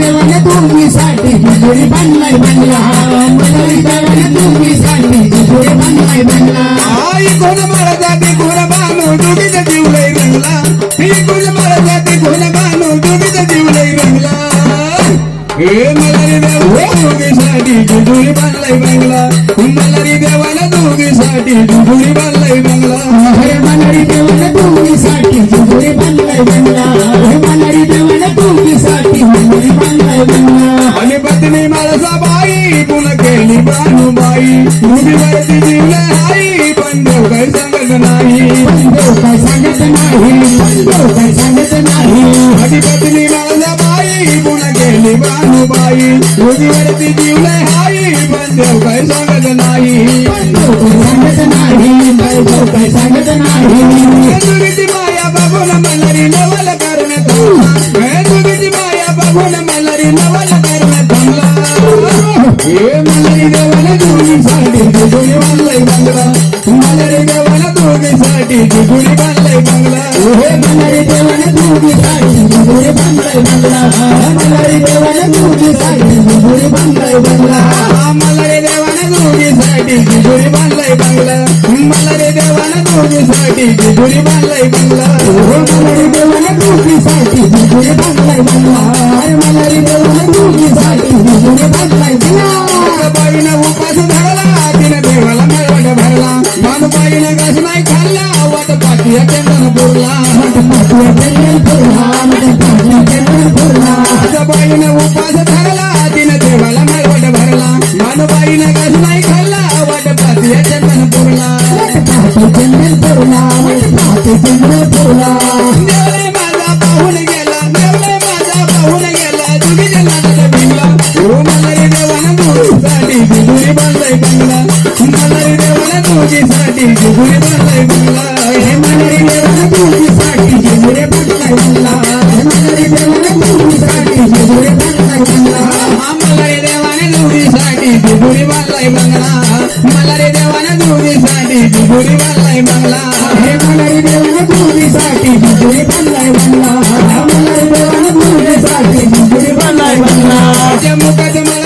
देवाने तुम्हीसाठी जिजुरी बांधलाय बंगला मलारी देवाने तुम्हीसाठी जिजुरी बांधलाय बंगला आई कोण मला जाती कोण बानू दोघीचा जीव लई रंगला ही कोण मला जाती कोण बानू दोघीचा जीव लई रंगला हे मलारी देवा दोघीसाठी जिजुरी बांधलाय बंगला मलारी देवाला दोघीसाठी जिजुरी बांधलाय बंगला हे मलारी देवाने तुम्हीसाठी जिजुरी बांधलाय बंगला बानूबाई उभी वरती जीवले आई पण देव काही सांगत नाही पण देव काय सांगत नाही पण देव काय नाही आणि पत्नी माळसा बाई पुन्हा केली बानूबाई गुगुरी बांधलाय देवाने तुझी साडी गुगुरी बांधलाय बंगला बनारी देवाने तुझी साडी गुगुरी बांधलाय बंगला मला रे देवाने तुझी साडी गुगुरी बांधलाय बंगला मला रे देवाने तुझी साडी गुगुरी बांधलाय बंगला उभे बनारी देवाने तुझी साडी गुगुरी बांधलाय बंगला वाट पाठी चंदन पुरला पाटल्या चंदन पुरला पाटल्या चंदन पुरला बाईनं उपास धरला तिने देवाला मळवट भरला मानुबाईनं घास नाही खाल्ला वाट पाठी चंदन पुरला पाटे चंदन पुरला पाटे चंदन पुरला हे मनरी देवाला पूर्वीसाठी मुगुरे पडलाय मुला हे बंगला मला रे देवाने नवरीसाठी मुगुरे बंगला हे मनरी देवाने पूर्वीसाठी मुगुरे बांधलाय बंगला मला